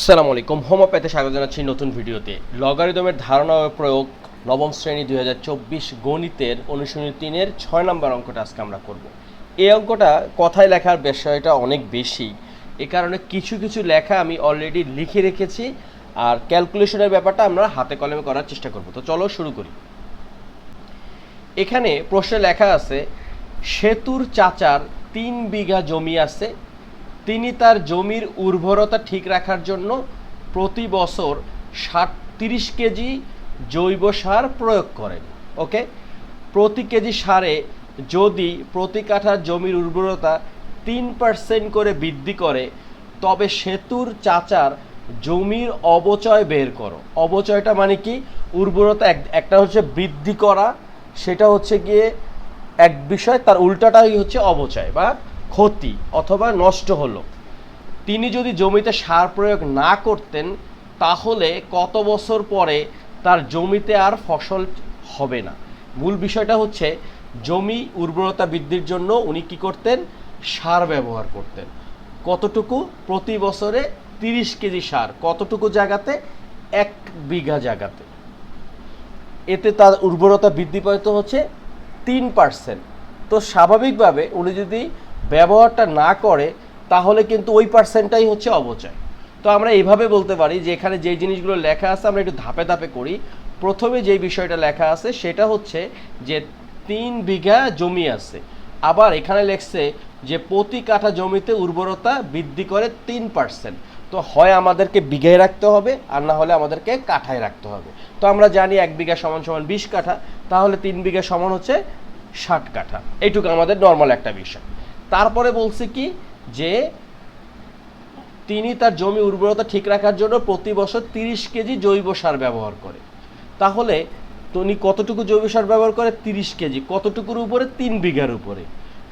আসসালামু আলাইকুম হোমিওপ্যাথি স্বাগত জানাচ্ছি নতুন ভিডিওতে। লগারিদমের ধারণা ও প্রয়োগ নবম শ্রেণি দুই হাজার চব্বিশ গণিতের অনুশীলনী তিনের ছয় নম্বর অঙ্কটা আজকে আমরা করব। এই অঙ্কটা কথায় লেখার বিষয়টা অনেক বেশি। এ কারণে কিছু কিছু লেখা আমি অলরেডি লিখে রেখেছি আর ক্যালকুলেশনের ব্যাপারটা আমরা হাতে কলমে করার চেষ্টা করব। তো চলো শুরু করি। এখানে প্রশ্নে লেখা আছে, সেতুর চাচার তিন বিঘা জমি আছে তিনি তার জমির উর্বরতা ঠিক রাখার জন্য প্রতি বছর ষাট তিরিশ কেজি জৈব সার প্রয়োগ করেন, ওকে? প্রতি কেজি সারে যদি প্রতি কাঠা জমির উর্বরতা তিন পার্সেন্ট করে বৃদ্ধি করে, তবে সেতুর চাচার জমির অবচয় বের করো। অবচয়টা মানে কি? উর্বরতা এক, একটা হচ্ছে বৃদ্ধি করা, সেটা হচ্ছে গিয়ে এক বিষয়, তার উল্টাটাই হচ্ছে অবচয়। বা ক্ষতি অথবা নষ্ট হলো। তিনি যদি জমিতে সার প্রয়োগ না করতেন, তাহলে কত বছর পরে তার জমিতে আর ফসল হবে না। মূল বিষয়টা হচ্ছে, জমি উর্বরতা বৃদ্ধির জন্য উনি কি করতেন? সার ব্যবহার করতেন। কতটুকু? প্রতি বছরে তিরিশ কেজি সার। কতটুকু জায়গাতে? এক বিঘা জায়গাতে। এতে তার উর্বরতা বৃদ্ধি পাইতে হচ্ছে তিন পার্সেন্ট তো স্বাভাবিকভাবে উনি যদি ব্যবহারটা না করে, তাহলে কিন্তু ওই পার্সেন্টটাই হচ্ছে অবচয় তো আমরা এইভাবে বলতে পারি যে এখানে যেই জিনিসগুলো লেখা আছে আমরা একটু ধাপে ধাপে করি। প্রথমে যেই বিষয়টা লেখা আছে সেটা হচ্ছে যে তিন বিঘা জমি আছে। আবার এখানে লেখছে যে প্রতি কাঠা জমিতে উর্বরতা বৃদ্ধি করে তিন পার্সেন্ট তো হয় আমাদেরকে বিঘায় রাখতে হবে, আর না হলে আমাদেরকে কাঠায় রাখতে হবে। তো আমরা জানি এক বিঘা সমান সমান বিশ কাঠা, তাহলে তিন বিঘা সমান হচ্ছে ষাট কাঠা। এইটুকু আমাদের নর্মাল একটা বিষয়। তারপরে বলছে কি? যে তিনি তার জমি উর্বরতা ঠিক রাখার জন্য প্রতি বছর তিরিশ কেজি জৈব সার ব্যবহার করে। তাহলে তিনি কতটুকু জৈব সার ব্যবহার করে? তিরিশ কেজি। কতটুকুর উপরে? তিন বিঘার উপরে।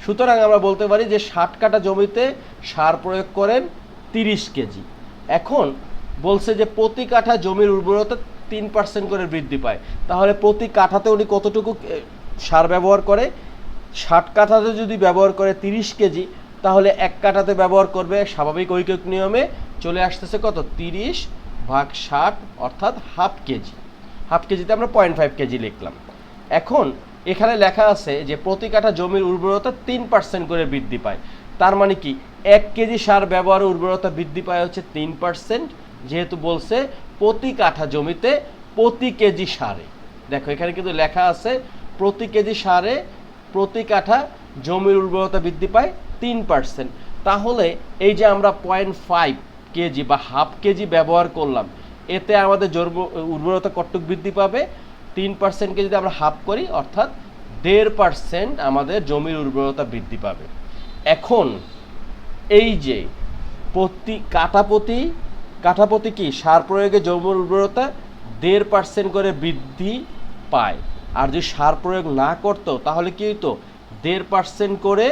সুতরাং আমরা বলতে পারি যে ষাট কাটা জমিতে সার প্রয়োগ করেন তিরিশ কেজি। এখন বলছে যে প্রতি কাঠা জমির উর্বরতা তিন পার্সেন্ট করে বৃদ্ধি পায়। তাহলে প্রতি কাঠাতে উনি কতটুকু সার ব্যবহার করে? ষাট কাঠাতে যদি ব্যবহার করে তিরিশ কেজি, তাহলে এক কাঠাতে ব্যবহার করবে স্বাভাবিক ঐকিক নিয়মে চলে আসতেছে কত? তিরিশ ভাগ ষাট, অর্থাৎ হাফ কেজি। হাফ কেজিতে আমরা পয়েন্ট ফাইভ কেজি লিখলাম। এখন এখানে লেখা আছে যে প্রতি কাঠা জমির উর্বরতা তিন পার্সেন্ট করে বৃদ্ধি পায়। তার মানে কি? এক কেজি সার ব্যবহারে উর্বরতা বৃদ্ধি পায় হচ্ছে তিন পার্সেন্ট। যেহেতু বলছে প্রতি কাঠা জমিতে প্রতি কেজি সারে। দেখো এখানে কিন্তু লেখা আছে প্রতি কেজি সারে প্রতি কাঠা জমির উর্বরতা বৃদ্ধি পায় তিন পার্সেন্ট তাহলে এই যে আমরা পয়েন্ট ফাইভ কেজি বা হাফ কেজি ব্যবহার করলাম, এতে আমাদের জৈব উর্বরতা কতটুক বৃদ্ধি পাবে? তিন পার্সেন্টকে যদি আমরা হাফ করি, অর্থাৎ দেড় পার্সেন্ট আমাদের জমির উর্বরতা বৃদ্ধি পাবে। এখন এই যে প্রতি কাঠাপতি কাঠাপতি কি? সার প্রয়োগে জমির উর্বরতা দেড় পার্সেন্ট করে বৃদ্ধি পায়। আর যদি সার প্রয়োগ না করতো, তাহলে কি হতো দেড় পার্সেন্ট করে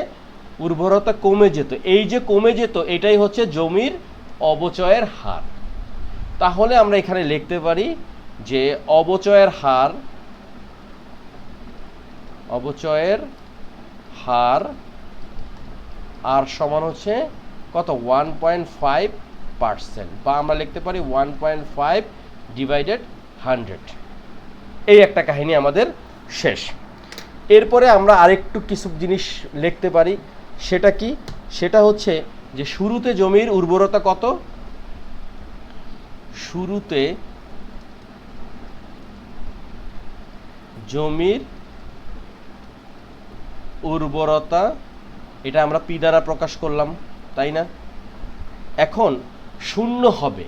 উর্বরতা কমে যেত। এই যে কমে যেত, এটাই হচ্ছে জমির অবচয়ের হার। তাহলে আমরা এখানে লিখতে পারি যে অবচয়ের হার অবচয়ের হার আর সমান হচ্ছে কত? ওয়ান পয়েন্ট ফাইভ পার্সেন্ট বা আমরা লিখতে পারি one point five divided hundred এই একটা কাহিনী আমাদের শেষ। এরপরে আমরা আরেকটু কিছু জিনিস লিখতে পারি। সেটা কি? সেটা হচ্ছে যে শুরুতে জমির উর্বরতা কত? শুরুতে জমির উর্বরতা, এটা আমরা পি দ্বারা প্রকাশ করলাম, তাই না? এখন শূন্য হবে।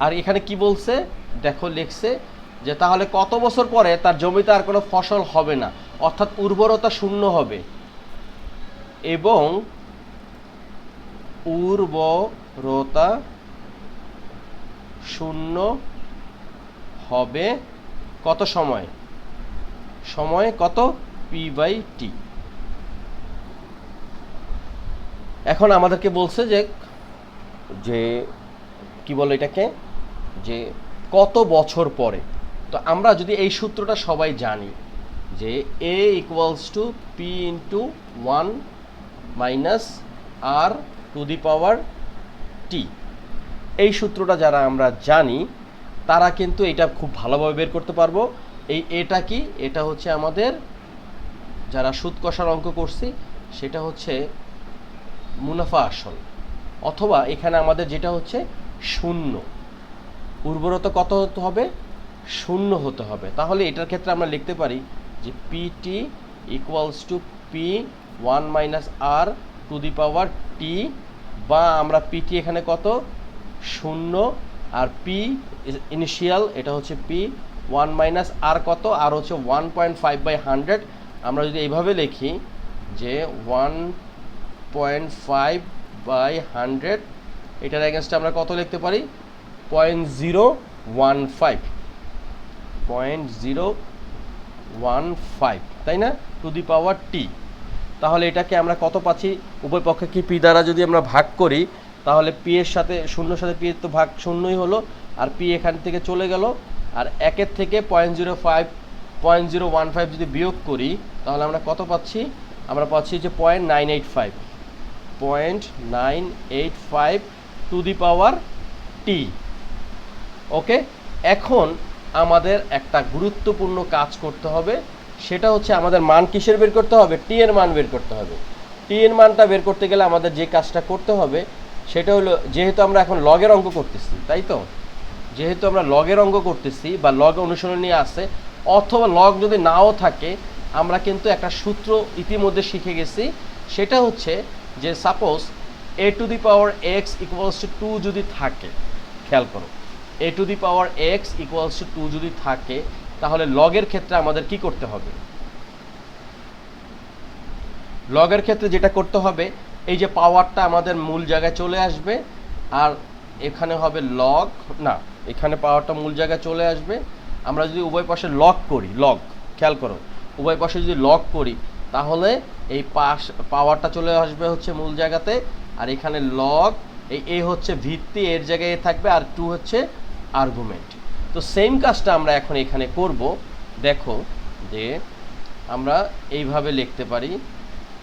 আর এখানে কি বলছে? দেখো, লিখছে যে তাহলে কত বছর পরে তার জমিতে আর কোনো ফসল হবে না? অর্থাৎ উর্বরতা শূন্য হবে। এবং উর্বরতা শূন্য হবে কত সময়? সময় কত? P by T. এখন আমাদেরকে বলছে যে যে কি বলে এটাকে? যে কত বছর পরে? তো আমরা যদি এই সূত্রটা সবাই জানি যে A equals to P into one minus R to the power T এই সূত্রটা যারা আমরা জানি, তারা কিন্তু এটা খুব ভালোভাবে বের করতে পারব। এই এটা কি? এটা হচ্ছে আমাদের যারা সুদ কষার অঙ্ক করছি, সেটা হচ্ছে মুনাফা আসল। অথবা এখানে আমাদের যেটা হচ্ছে শূন্য। উর্বরতা কত হবে? শূন্য হতে হবে। তাহলে এটার ক্ষেত্রে আমরা লিখতে পারি যে PT equals to P one minus R to the power T বা আমরা পিটি এখানে কত? শূন্য। আর পি ইনিশিয়াল এটা হচ্ছে পি ওয়ান মাইনাস আর কত? আর হচ্ছে one point five by hundred আমরা যদি এইভাবে লিখি যে one point five by hundred এটার অ্যাগেনস্টে আমরা কত লিখতে পারি? Point zero one five point zero one five, তাই না? To the power T. তাহলে এটাকে আমরা কত পাচ্ছি? উভয় পক্ষে কি পি দ্বারা যদি আমরা ভাগ করি, তাহলে পি এর সাথে, শূন্যর সাথে পি এর তো ভাগ শূন্যই হলো, আর পি এখান থেকে চলে গেল, আর একের থেকে point zero five, point zero one five যদি বিয়োগ করি, তাহলে আমরা কত পাচ্ছি? আমরা পাচ্ছি যে point nine eight five, point nine eight five to the power T. Okay? এখন আমাদের একটা গুরুত্বপূর্ণ কাজ করতে হবে। সেটা হচ্ছে আমাদের মান কিসের বের করতে হবে? টি এর মান বের করতে হবে। টি এর মানটা বের করতে গেলে আমাদের যে কাজটা করতে হবে, সেটা হলো যেহেতু আমরা এখন লগের অঙ্ক করতেছি, তাই তো? যেহেতু আমরা লগের অঙ্ক করতেছি বা লগ অনুসরণী আছে, অথবা লগ যদি নাও থাকে, আমরা কিন্তু একটা সূত্র ইতিমধ্যে শিখে গেছি। সেটা হচ্ছে যে suppose A to the power X equals to two যদি থাকে, খেয়াল করো। A to the power X equals to two যদি থাকে, তাহলে লগের ক্ষেত্রে আমাদের কি করতে হবে? লগের ক্ষেত্রে যেটা করতে হবে, এই যে পাওয়ারটা আমাদের মূল জায়গায় চলে আসবে, আর এখানে হবে লগ না, এখানে পাওয়ারটা মূল জায়গায় চলে আসবে। আমরা যদি উভয় পাশে লক করি লগ খেয়াল করো, উভয় পাশে যদি লক করি, তাহলে এই পাশ পাওয়ারটা চলে আসবে হচ্ছে মূল জায়গাতে, আর এখানে লগ এই এ হচ্ছে ভিত্তি, এর জায়গায় থাকবে, আর টু হচ্ছে আর্গুমেন্ট তো সেম কাজটা আমরা এখন এখানে করব। দেখো যে আমরা এইভাবে লিখতে পারি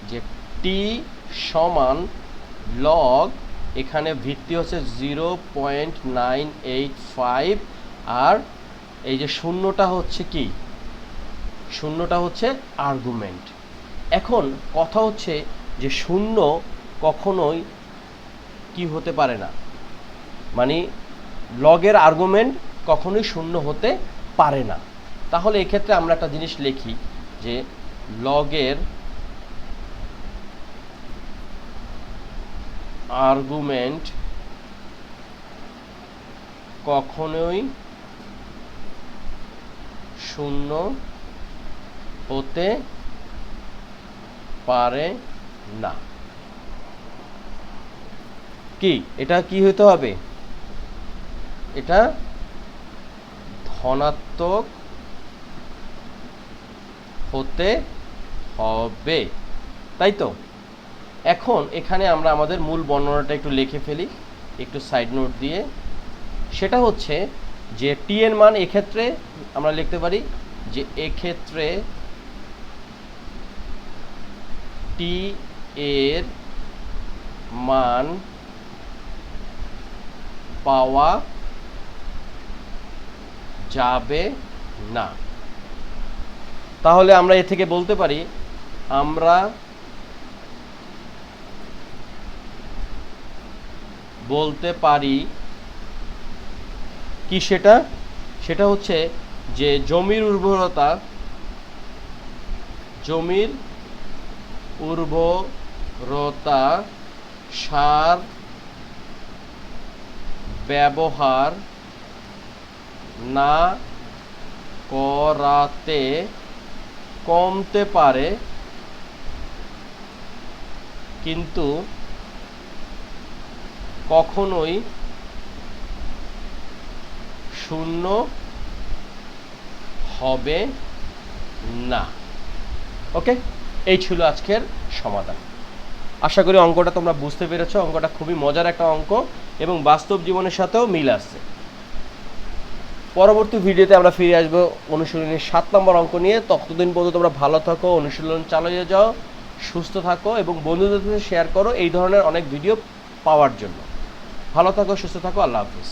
যে টি সমান লগ এখানে ভিত্তি হচ্ছে zero point nine eight five আর এই যে শূন্যটা হচ্ছে কি? শূন্যটা হচ্ছে আর্গুমেন্ট এখন কথা হচ্ছে যে শূন্য কখনোই কি হতে পারে না। মানে লগের আর্গুমেন্ট কখনোই শূন্য হতে পারে না। তাহলে এক্ষেত্রে আমরা একটা জিনিস লিখি যে লগের আর্গুমেন্ট কখনোই শূন্য হতে পারে না। কি? এটা কি হতে হবে? এটা ধনাত্মক হতে হবে। তাই তো? এখন এখানে আমরা আমাদের মূল বর্ণনাটা একটু লিখে ফেলি, একটু সাইড নোট দিয়ে। সেটা হচ্ছে যে টি এর মান এক্ষেত্রে আমরা লিখতে পারি যে এক্ষেত্রে টি এর মান পাওয়া যাবে না। তাহলে আমরা এ থেকে বলতে পারি, আমরা বলতে পারি কি সেটা? সেটা হচ্ছে যে জমির উর্বরতা জমির উর্বরতা সার ব্যবহার না করাতে কমতে পারে, কিন্তু কখনোই শূন্য হবে না। ওকে? এই ছিল আজকের সমাধান। আশা করি অঙ্কটা তোমরা বুঝতে পেরেছ। অঙ্কটা খুবই মজার একটা অঙ্ক এবং বাস্তব জীবনের সাথেও মিল আছে। পরবর্তী ভিডিওতে আমরা ফিরে আসব অনুশীলনের সাত নম্বর অঙ্ক নিয়ে। ততদিন পর্যন্ত তোমরা ভালো থাকো, অনুশীলন চালিয়ে যাও, সুস্থ থাকো এবং বন্ধুদের সাথে শেয়ার করো এই ধরনের অনেক ভিডিও পাওয়ার জন্য। ভালো থাকো, সুস্থ থাকো, আল্লাহ হাফিজ।